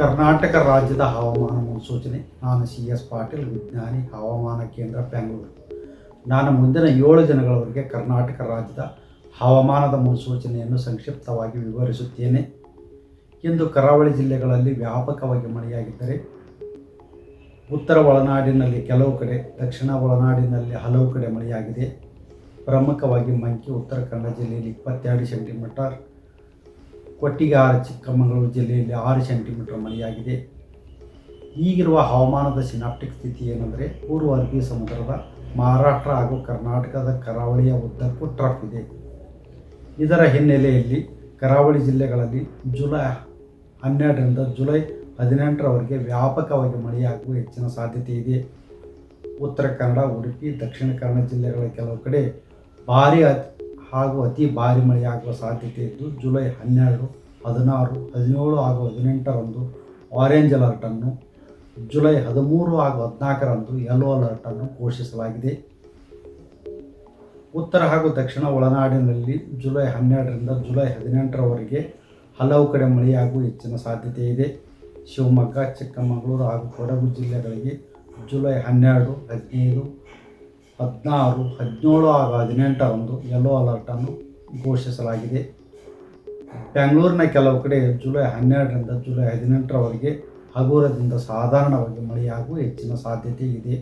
ಕರ್ನಾಟಕ ರಾಜ್ಯದ ಹವಾಮಾನ ಮುನ್ಸೂಚನೆ, ನಾನು ಸಿ ಎಸ್ ಪಾಟೀಲ್, ವಿಜ್ಞಾನಿ, ಹವಾಮಾನ ಕೇಂದ್ರ, ಬೆಂಗಳೂರು. ನಾನು ಮುಂದಿನ ಏಳು ದಿನಗಳವರೆಗೆ ಕರ್ನಾಟಕ ರಾಜ್ಯದ ಹವಾಮಾನದ ಮುನ್ಸೂಚನೆಯನ್ನು ಸಂಕ್ಷಿಪ್ತವಾಗಿ ವಿವರಿಸುತ್ತೇನೆ. ಇಂದು ಕರಾವಳಿ ಜಿಲ್ಲೆಗಳಲ್ಲಿ ವ್ಯಾಪಕವಾಗಿ ಮಳೆಯಾಗಿದ್ದರೆ, ಉತ್ತರ ಒಳನಾಡಿನಲ್ಲಿ ಕೆಲವು ಕಡೆ, ದಕ್ಷಿಣ ಒಳನಾಡಿನಲ್ಲಿ ಹಲವು ಕಡೆ ಮಳೆಯಾಗಿದೆ. ಪ್ರಮುಖವಾಗಿ ಮಂಕಿ ಉತ್ತರ ಕನ್ನಡ ಜಿಲ್ಲೆಯಲ್ಲಿ ಇಪ್ಪತ್ತೆರಡು ಸೆಂಟಿಮೀಟರ್ ಕೊಟ್ಟಿಗಾರ ಚಿಕ್ಕಮಗಳೂರು ಜಿಲ್ಲೆಯಲ್ಲಿ ಆರು ಸೆಂಟಿಮೀಟರ್ ಮಳೆಯಾಗಿದೆ. ಈಗಿರುವ ಹವಾಮಾನದ ಸಿನಾಪ್ಟಿಕ್ ಸ್ಥಿತಿ ಏನೆಂದರೆ ಪೂರ್ವ ಅರಬ್ಬಿ ಸಮುದ್ರದ ಮಹಾರಾಷ್ಟ್ರ ಹಾಗೂ ಕರ್ನಾಟಕದ ಕರಾವಳಿಯ ಉದ್ದಕ್ಕೂ ಟ್ರಫ್ ಇದೆ. ಇದರ ಹಿನ್ನೆಲೆಯಲ್ಲಿ ಕರಾವಳಿ ಜಿಲ್ಲೆಗಳಲ್ಲಿ ಜುಲೈ ಹನ್ನೆರಡರಿಂದ ಜುಲೈ ಹದಿನೆಂಟರವರೆಗೆ ವ್ಯಾಪಕವಾಗಿ ಮಳೆಯಾಗುವ ಹೆಚ್ಚಿನ ಸಾಧ್ಯತೆ ಇದೆ. ಉತ್ತರ ಕನ್ನಡ, ಉಡುಪಿ, ದಕ್ಷಿಣ ಕನ್ನಡ ಜಿಲ್ಲೆಗಳ ಕೆಲವು ಕಡೆ ಭಾರಿ ಹಾಗೂ ಅತಿ ಭಾರಿ ಮಳೆಯಾಗುವ ಸಾಧ್ಯತೆ ಇದ್ದು ಜುಲೈ ಹನ್ನೆರಡು, ಹದಿನಾರು, ಹದಿನೇಳು ಹಾಗೂ ಹದಿನೆಂಟರಂದು ಆರೆಂಜ್ ಅಲರ್ಟನ್ನು ಜುಲೈ ಹದಿಮೂರು ಹಾಗೂ ಹದಿನಾಲ್ಕರಂದು ಯೆಲ್ಲೋ ಅಲರ್ಟನ್ನು ಘೋಷಿಸಲಾಗಿದೆ. ಉತ್ತರ ಹಾಗೂ ದಕ್ಷಿಣ ಒಳನಾಡಿನಲ್ಲಿ ಜುಲೈ ಹನ್ನೆರಡರಿಂದ ಜುಲೈ ಹದಿನೆಂಟರವರೆಗೆ ಹಲವು ಕಡೆ ಮಳೆಯಾಗುವ ಹೆಚ್ಚಿನ ಸಾಧ್ಯತೆ ಇದೆ. ಶಿವಮೊಗ್ಗ, ಚಿಕ್ಕಮಗಳೂರು ಹಾಗೂ ಕೊಡಗು ಜಿಲ್ಲೆಗಳಿಗೆ ಜುಲೈ ಹನ್ನೆರಡು, ಹದಿನೈದು ಹದಿನಾರು, ಹದಿನೇಳು ಹಾಗೂ ಹದಿನೆಂಟರಂದು ಯೆಲ್ಲೋ ಅಲರ್ಟನ್ನು ಘೋಷಿಸಲಾಗಿದೆ. ಬೆಂಗಳೂರಿನ ಕೆಲವು ಕಡೆ ಜುಲೈ ಹನ್ನೆರಡರಿಂದ ಜುಲೈ ಹದಿನೆಂಟರವರೆಗೆ ಹಗುರದಿಂದ ಸಾಧಾರಣವಾಗಿ ಮಳೆಯಾಗುವ ಹೆಚ್ಚಿನ ಸಾಧ್ಯತೆ ಇದೆ.